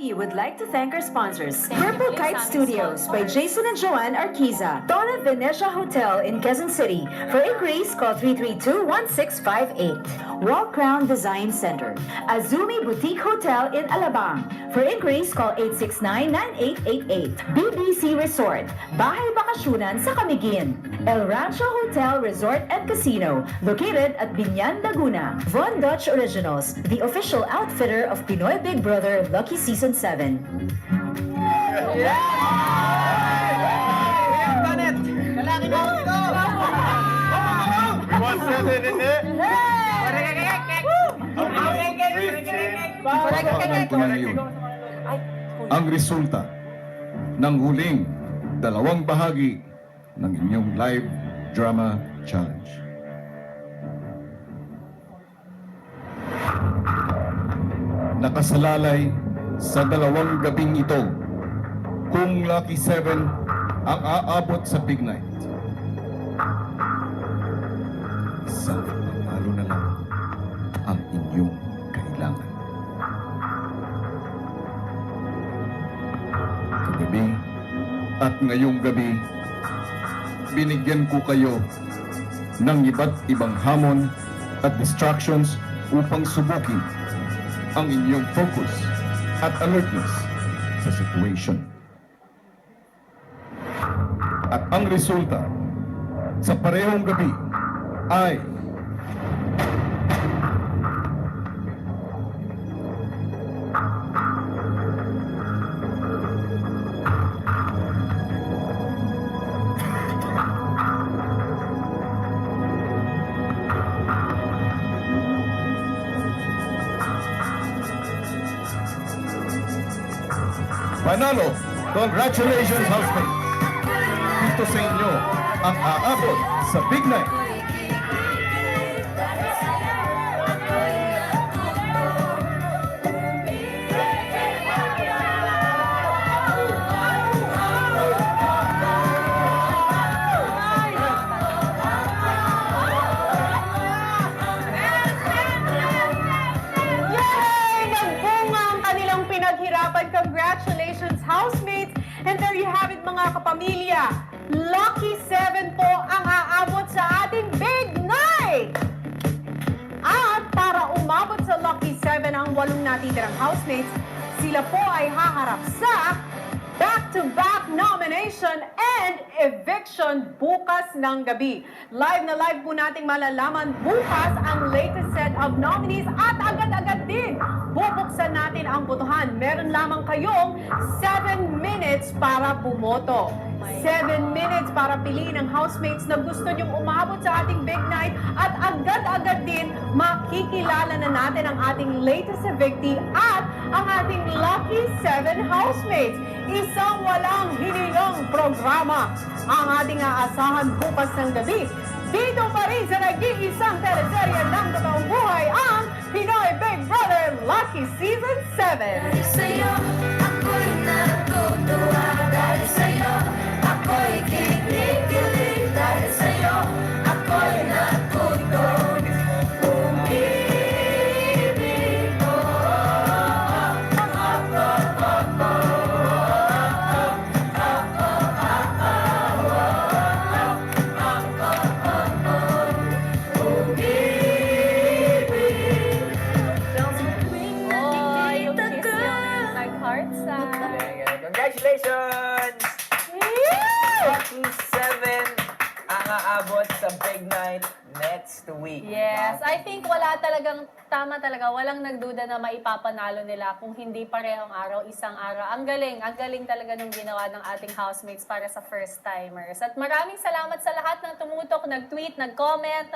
We would like to thank our sponsors. Purple Kite Studios by. Jason and Joanne Arquiza. Donna Venetia Hotel in Quezon City. For inquiries, call 332-1658. Wall Crown Design Center. Azumi Boutique Hotel in Alabang. For inquiries, call 869-9888. BBC Resort. Bahay Bakasyonan sa Camiguin. El Rancho Hotel Resort and Casino. Located at Binyan, Laguna. Von Dutch Originals. The official outfitter of Pinoy Big Brother Lucky Season 7. Janet! Lalaki na ito! Pakinggan ko na ngayon ang resulta ng huling dalawang bahagi ng inyong live drama challenge. Nakasalalay sa dalawang gabing ito kung Lucky 7 ang aabot sa Big Night. Isang ngayong gabi, binigyan ko kayo ng iba't ibang hamon at distractions upang subukin ang inyong focus at alertness sa situation. At ang resulta sa parehong gabi ay Panalo! Congratulations, housemate! Dito sa inyo ang aabot sa Big Night. Ang walong natitirang housemates, sila po ay haharap sa back-to-back nomination and eviction bukas ng gabi. Live na live po nating malalaman bukas ang latest set of nominees at agad-agad din bubuksan natin ang botohan. Meron lamang kayong 7 minutes para bumoto. 7 minutes para piliin ang housemates na gusto nyong umabot sa ating big night at agad-agad din makikilala na natin ang ating latest evictee at ang ating lucky 7 housemates. Isang walang hinilang programa ang ating aasahan bukas ng gabi. Dito pa rin sa nag-iisang teleserye ng totoong buhay ang Pinoy Big Brother Lucky Season 7. Dahil sa'yo, talagang, tama talaga, walang nagduda na maipapanalo nila kung hindi parehong araw, isang araw. Ang galing, ang galing talaga nung ginawa ng ating housemates para sa first-timers. At maraming salamat sa lahat ng tumutok, nag-tweet, nag-comment.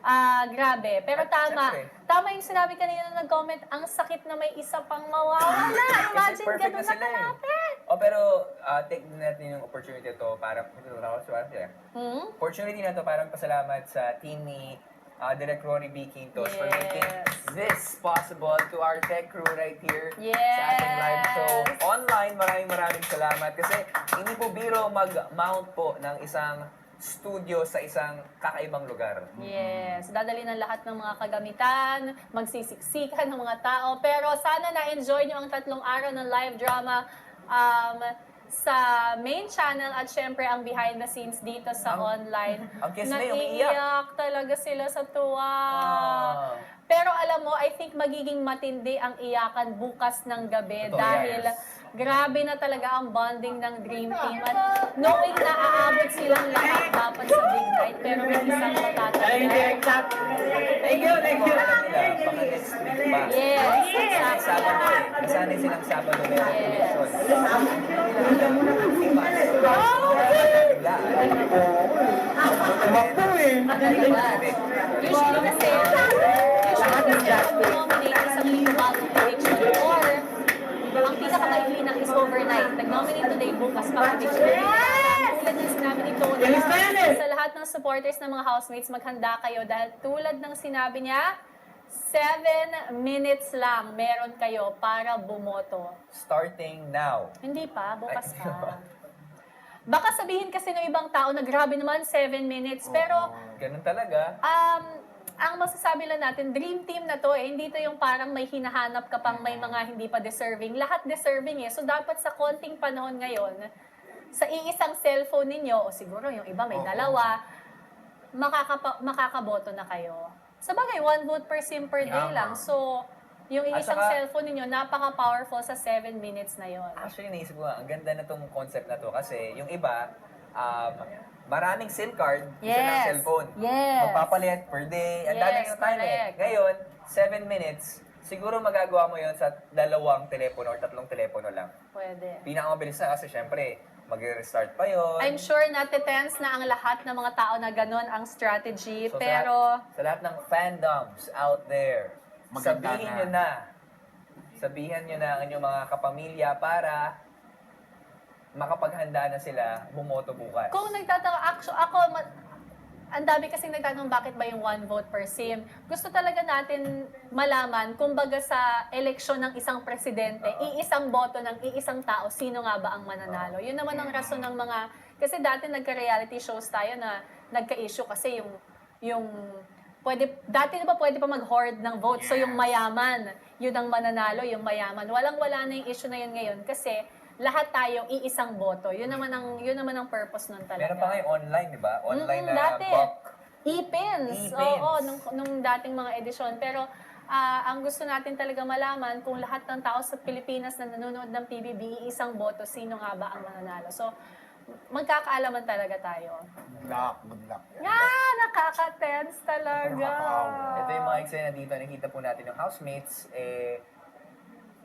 Ah, grabe. Pero At tama, syempre- tama yung sinabi kanina na nag-comment, ang sakit na may isa pang mawawala. Kasi Imagine perfect ganun na na sila eh. kalapit. O pero, uh, take natin yung opportunity to para, Hmm? opportunity na to para pasalamat sa team ni uh, Direk Rory B. Quintos for making Yes. this possible to our tech crew right here sa Yes. ating live show online. Maraming maraming salamat kasi hindi po biro mag-mount po ng isang studio sa isang kakaibang lugar. Yes, dadali ng lahat ng mga kagamitan, magsisiksikan ng mga tao. Pero sana na-enjoy nyo ang tatlong araw ng live drama um, sa main channel at syempre ang behind the scenes dito sa Ang- online. ang kiss na yung umiiyak. Naiiyak talaga sila sa tuwa. Ah. Pero alam mo, I think magiging matindi ang iyakan bukas ng gabi Totoo, dahil yes. Grabe na talaga ang bonding ng Dream Team at knowing na aabot silang lahat dapat sa big night pero may isang matatanda. Thank you, thank you. Baka next week pa. Yes, exactly. Sabado eh. Nasanay silang Sabado meron Yes. connection. Usually kasi, usually kasi kung nominate isang linggo bago prediction or ang pinakamailinak is overnight. Bukas pa prediction. Tulad ng sinabi ni Tony, sa lahat ng supporters ng mga housemates, maghanda kayo dahil tulad ng sinabi niya, seven minutes lang meron kayo para bumoto. Starting now. Hindi pa, bukas pa. Baka sabihin kasi ng ibang tao na grabe naman, 7 minutes. Pero Ganun talaga. um, ang masasabi lang natin, dream team na to eh. Hindi to yung parang may hinahanap ka pang may mga hindi pa deserving. Lahat deserving eh. So dapat sa konting panahon ngayon, sa iisang cellphone ninyo, o siguro yung iba may Oo. dalawa, makakapa- makakaboto na kayo. Sa bagay, one vote per sim per day Tama. lang. So, yung At iisang saka- cellphone ninyo, napaka-powerful sa 7 minutes na yon. Actually, naisip ko nga, ang ganda na tong concept na to kasi yung iba, um, maraming SIM card, isa ng Yes. cellphone. Yes. Magpapalit per day. Ang Yes, daming time eh. Ngayon, 7 minutes, siguro magagawa mo yon sa dalawang telepono or tatlong telepono lang. Pwede. Pinakamabilis na kasi syempre, mag-restart pa yon. I'm sure natitense na ang lahat ng mga tao na ganun ang strategy, So, pero Sa lahat, sa lahat ng fandoms out there, Maganda sabihin na. nyo na. Sabihan nyo na ang inyong mga kapamilya para makapaghanda na sila bumoto bukas. kung nagtataka, actually, ako, ma- ang dami kasing nagtatanong bakit ba yung one vote per sim. Gusto talaga natin malaman, kumbaga sa eleksyon ng isang presidente, iisang boto ng iisang tao, sino nga ba ang mananalo. Yun naman ang rason ng mga, kasi dati nagka-reality shows tayo na nagka-issue kasi yung, yung, pwede, dati na ba pwede pa mag-hoard ng vote? So yung mayaman, yun ang mananalo, yung mayaman. Walang-wala na yung issue na yun ngayon kasi lahat tayo iisang boto. Yun naman ang yun naman ang purpose nun talaga. Meron pa ngayon online, di ba? Online Mm-mm, na dati. buck. E-pins. E-pins. Oo, nung, nung dating mga edisyon. Pero ah, ang gusto natin talaga malaman kung lahat ng tao sa Pilipinas na nanonood ng PBB, isang boto, sino nga ba ang mananalo. So, magkakaalaman talaga tayo. Good luck, good luck. Nga, nakaka-tense talaga. Ito yung mga eksena dito, nakita po natin yung housemates, eh,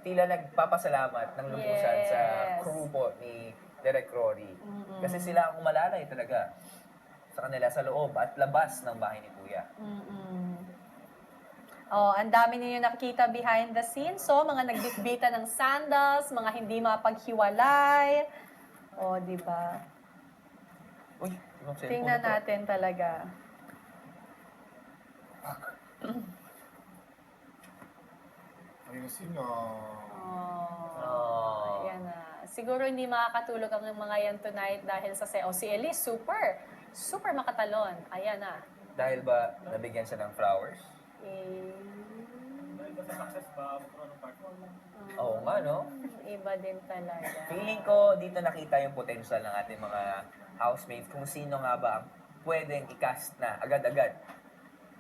tila nagpapasalamat ng lubusan sa Yes. crew po ni Derek Rory. Kasi sila ang umalalay talaga sa kanila sa loob at labas ng bahay ni Kuya. Mm-mm. Oh, ang dami ninyo nakikita behind the scenes. So, mga nagbitbita ng sandals, mga hindi mapaghiwalay. Oh, di ba? Uy, yung cellphone Tingnan natin talaga. Ayun sino. Oh. Oh. Ayan na. Siguro hindi makakatulog ang mga yan tonight dahil sa se- O si Elise, super. Super makatalon. Ayan na. Dahil ba nabigyan siya ng flowers? Eh, Oo nga, no? iba din talaga. Feeling ko dito nakita yung potential ng ating mga housemates kung sino nga ba ang pwedeng i-cast na agad-agad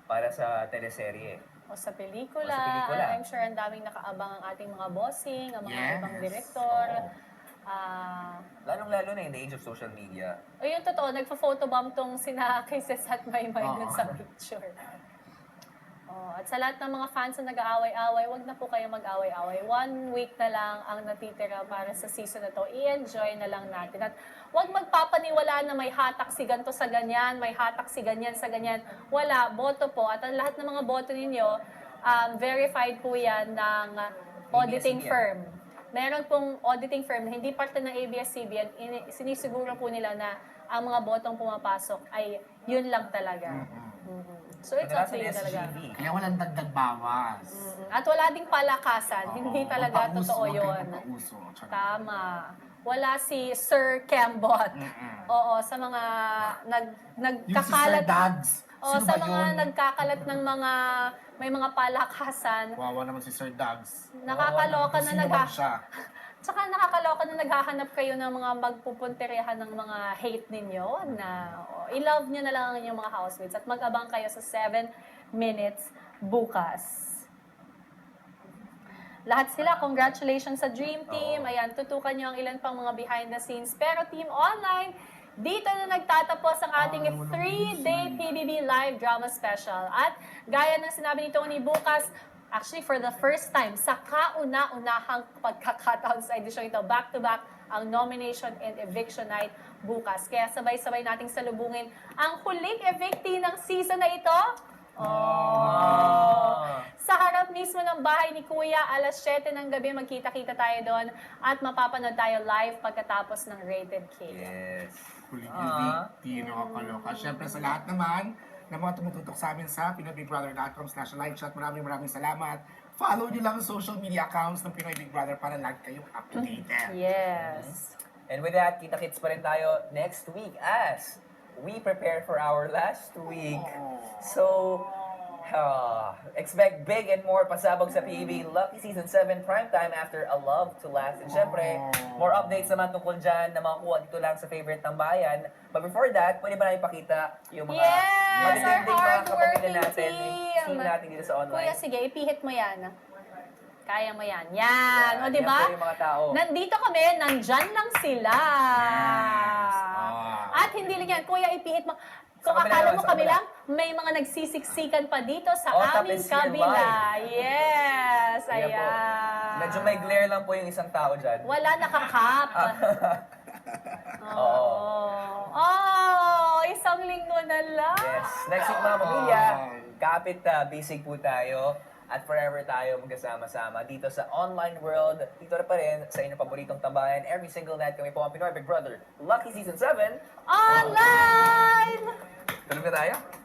para sa teleserye. O sa pelikula, O sa pelikula. I'm sure ang daming nakaabang ang ating mga bossing, ang mga Yes. ibang direktor. Oo. Ah, Lalong-lalo na in the age of social media. o yung totoo, nagpo-photobomb tong sina kay Sis at Maymay dun sa picture. At sa lahat ng mga fans na nag-aaway-away, wag na po kayo mag-away-away. One week na lang ang natitira para sa season na to. I-enjoy na lang natin. At wag magpapaniwala na may hatak si ganto sa ganyan, may hatak si ganyan sa ganyan. Wala, boto po. At ang lahat ng mga boto ninyo, um, verified po yan ng auditing firm. Meron pong auditing firm na hindi parte ng ABS-CBN, ini- sinisiguro po nila na ang mga botong pumapasok ay yun lang talaga. Mhm. So it's Kadalasan you talaga. SGV. Kaya walang dagdag bawas. At wala ding palakasan. Hindi Oo, talaga pauso, totoo huwag kayo yun. pauso. Tsaka- Tama. Wala si Sir Kembot. Mm-mm. Oo, sa mga nag, Yung si Sir nagkakalat. Dags. Sino sa ba mga yun? nagkakalat ng mga may mga palakasan. Wawa naman si Sir Dags. Nakakaloka na Sino ba siya? Tsaka nakakaloka na naghahanap kayo ng mga magpupunterihan ng mga hate ninyo na oh, i-love nyo na lang ang inyong mga housemates at mag-abang kayo sa 7 minutes bukas. Lahat sila, congratulations sa Dream Team. Ayan, tutukan nyo ang ilan pang mga behind the scenes. Pero Team Online, dito na nagtatapos ang ating 3-day PBB Live Drama Special. At gaya ng sinabi ni Tony bukas, actually for the first time, sa kauna-unahang pagkakataon sa edisyon ito, back-to-back ang nomination and eviction night bukas. Kaya sabay-sabay nating salubungin ang huling evictee ng season na ito. Oh! Sa harap mismo ng bahay ni Kuya, alas 7 ng gabi, magkita-kita tayo doon at mapapanood tayo live pagkatapos ng Rated K. Yes. Huling Ah. evictee, nakakaloka. Siyempre sa lahat naman ng mga tumututok sa amin sa pinoybigbrother.com slash live chat. Maraming maraming salamat. Follow nyo lang ang social media accounts ng Pinoy Big Brother para lagi kayong updated. Yes. And with that, kita-kits pa rin tayo next week as we prepare for our last week. So, uh, expect big and more pasabog sa PBB Lucky Season 7 primetime after A Love to Last. And syempre, more updates naman tungkol dyan na makukuha dito lang sa favorite ng bayan. But before that, pwede ba namin pakita yung mga Yes! Matitinding mga kapamilya natin, team! team natin dito sa online. Kuya, sige, ipihit mo yan. Kaya mo yan. Yan. O, di yan ba? Nandito kami, nandyan lang sila. Ah. At hindi lang yan. Kuya, ipihit mo. Kung akala mo kami lang, may mga nagsisiksikan pa dito sa Oh, aming kabila. Yes, Ayan po. ayan. Medyo may glare lang po yung isang tao dyan. Wala nakakap. Oo. Oh. oh, isang linggo na lang. Yes. Next week mga pamilya, kapit uh, basic po tayo at forever tayo magkasama-sama dito sa online world. Dito na pa rin sa inyong paboritong tambayan. Every single night kami po ang Pinoy Big Brother. Lucky Season 7. Online! Tulog na tayo?